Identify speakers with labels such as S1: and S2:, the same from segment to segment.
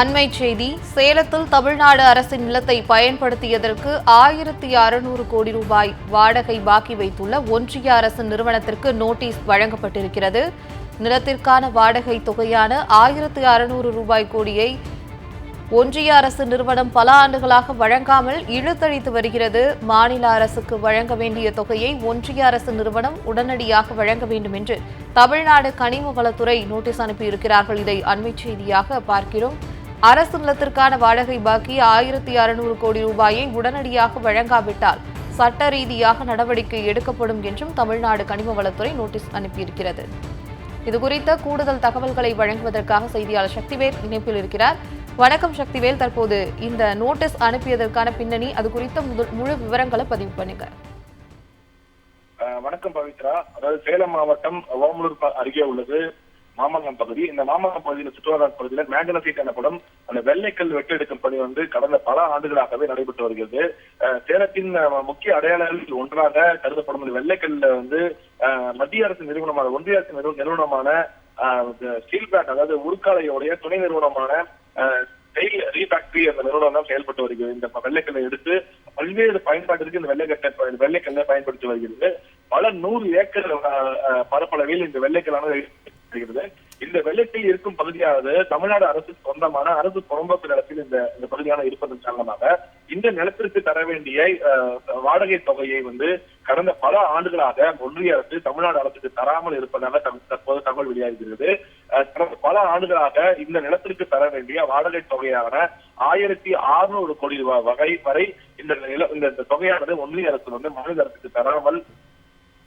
S1: அண்மை செய்தி சேலத்தில் தமிழ்நாடு அரசின் நிலத்தை பயன்படுத்தியதற்கு ஆயிரத்தி அறுநூறு கோடி ரூபாய் வாடகை பாக்கி வைத்துள்ள ஒன்றிய அரசு நிறுவனத்திற்கு நோட்டீஸ் வழங்கப்பட்டிருக்கிறது. நிலத்திற்கான வாடகை தொகையான ஆயிரத்தி அறுநூறு ரூபாய் கோடியை ஒன்றிய அரசு நிறுவனம் பல ஆண்டுகளாக வழங்காமல் இழுத்தழித்து வருகிறது. மாநில அரசுக்கு வழங்க வேண்டிய தொகையை ஒன்றிய அரசு நிறுவனம் உடனடியாக வழங்க வேண்டும் என்று தமிழ்நாடு கனிம வளத்துறை நோட்டீஸ் அனுப்பியிருக்கிறார்கள். இதை அண்மை செய்தியாக பார்க்கிறோம். அரசு நிலத்திற்கான வாடகை பாக்கி ஆயிரத்தி அறுநூறு கோடி ரூபாயை உடனடியாக வழங்காவிட்டால் சட்ட ரீதியாக நடவடிக்கை எடுக்கப்படும் என்றும் தமிழ்நாடு கனிம வளத்துறை நோட்டீஸ் அனுப்பியிருக்கிறது. இதுகுறித்த கூடுதல் தகவல்களை வழங்குவதற்காக செய்தியாளர் சக்திவேல் இணைப்பில் இருக்கிறார். வணக்கம் சக்திவேல். தற்போது இந்த நோட்டீஸ் அனுப்பியதற்கான பின்னணி அது குறித்த முழு விவரங்களை பதிவு பண்ணுங்க.
S2: வணக்கம் பவித்ரா. அதாவது சேலம் மாவட்டம் ஓமலூர் அருகே உள்ளது. மாமல்லம் பகுதி. இந்த மாமல்லம் பகுதியில் சுற்றுலா பகுதியில் மேங்கனசீட் எனப்படும் அந்த வெள்ளைக்கல் வெட்டெடுக்கும் பணி வந்து கடந்த பல ஆண்டுகளாகவே நடைபெற்று வருகிறது. சேலத்தின் முக்கிய அடையாளங்களில் ஒன்றாக கருதப்படும் இந்த வெள்ளைக்கல்ல வந்து மத்திய அரசு நிறுவனமான ஒன்றிய அரசு நிறுவனமான ஸ்டீல் பேக் அதாவது உருக்காலையோடைய துணை நிறுவனமான ஸ்டெயில் ரீஃபேக்டரி அந்த நிறுவனம் தான் செயல்பட்டு வருகிறது. இந்த வெள்ளைக்கல்லை எடுத்து பல்வேறு பயன்பாட்டிற்கு இந்த வெள்ளைக்கட்டை வெள்ளைக்கல்லை பயன்படுத்தி வருகிறது. பல நூறு ஏக்கர் பரப்பளவில் இந்த வெள்ளைக்கல்லானது வருகிறது இந்த வெள்ளத்தில் இருக்கும் பகுதியானது தமிழ்நாடு அரசு சொந்தமான அரசு புறம்போக்கு நிலத்தில் இந்த இந்த பகுதியான இருப்பதன் காரணமாக இந்த நிலத்திற்கு தர வேண்டிய வாடகை தொகையை வந்து கடந்த பல ஆண்டுகளாக ஒன்றிய அரசு தமிழ்நாடு அரசுக்கு தராமல் இருப்பதாக தற்போது தகவல் வெளியாகிறது. கடந்த பல ஆண்டுகளாக இந்த நிலத்திற்கு தர வேண்டிய வாடகை தொகையான ஆயிரத்தி அறுநூறு கோடி ரூபாய் வகை வரை இந்த நில இந்த இந்த தொகையானது ஒன்றிய அரசு வந்து மாநில அரசுக்கு தராமல்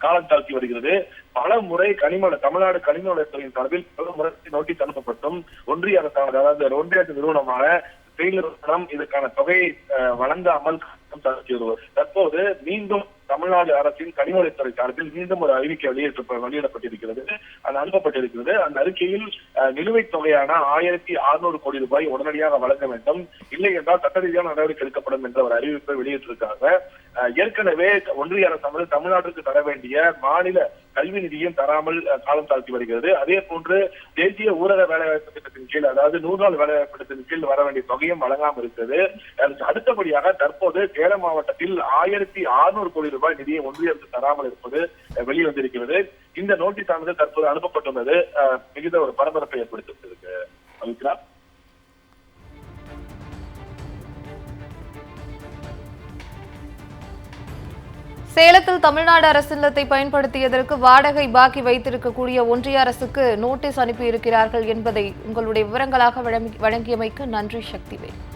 S2: காலம் தாழ்த்தி வருகிறது. பல முறை கனிம தமிழ்நாடு கனிம வளத்துறையின் சார்பில் பல முறை நோட்டீஸ் அனுப்பப்பட்டும். ஒன்றிய அரசானது அதாவது ஒன்றிய அரசு நிறுவனமான ஸ்டெயில் நிறுவனம் இதற்கான தொகையை அஹ், வழங்காமல் காலம் தாழ்த்தி தற்போது மீண்டும் தமிழ்நாடு அரசின் கனிமொழித்துறை சார்பில் மீண்டும் ஒரு அறிவிக்கை வெளியிட்டு வெளியிடப்பட்டிருக்கிறது. அது அனுப்பப்பட்டிருக்கிறது. அந்த அறிக்கையில் நிலுவைத் தொகையான ஆயிரத்தி அறுநூறு கோடி ரூபாய் உடனடியாக வழங்க வேண்டும். இல்லை என்றால் சட்ட ரீதியான நடவடிக்கை எடுக்கப்படும் என்ற ஒரு அறிவிப்பை வெளியிட்டிருக்காங்க. அஹ், ஏற்கனவே ஒன்றிய அரசானது தமிழ்நாட்டிற்கு தர வேண்டிய மாநில கல்வி நிதியும் தராமல் காலம் தாழ்த்தி வருகிறது. அதே போன்று தேசிய ஊரக வேலைவாய்ப்பு திட்டத்தின் கீழ் அதாவது நூறு நாள் வேலைவாய்ப்பு திட்டத்தின் கீழ் வர வேண்டிய தொகையும் வழங்காமல் இருக்கிறது. அதற்கு அடுத்தபடியாக தற்போது சேலம் மாவட்டத்தில் ஆயிரத்தி அறுநூறு கோடி ரூபாய் நிதியை ஒன்றிய அரசு தராமல் இருப்பது வெளிவந்திருக்கிறது இந்த நோட்டீஸ் ஆனது தற்போது அனுப்பப்பட்டுள்ளது. மிகுந்த ஒரு பரபரப்பை ஏற்படுத்தியிருக்கு அமித்ரா
S1: சேலத்தில் தமிழ்நாடு அரசு இல்லத்தை பயன்படுத்தியதற்கு வாடகை பாக்கி வைத்திருக்கக்கூடிய ஒன்றிய அரசுக்கு நோட்டீஸ் அனுப்பியிருக்கிறார்கள் என்பதை உங்களுடைய விவரங்களாக வழங்கி- வழங்கியமைக்கு நன்றி சக்திவேல்.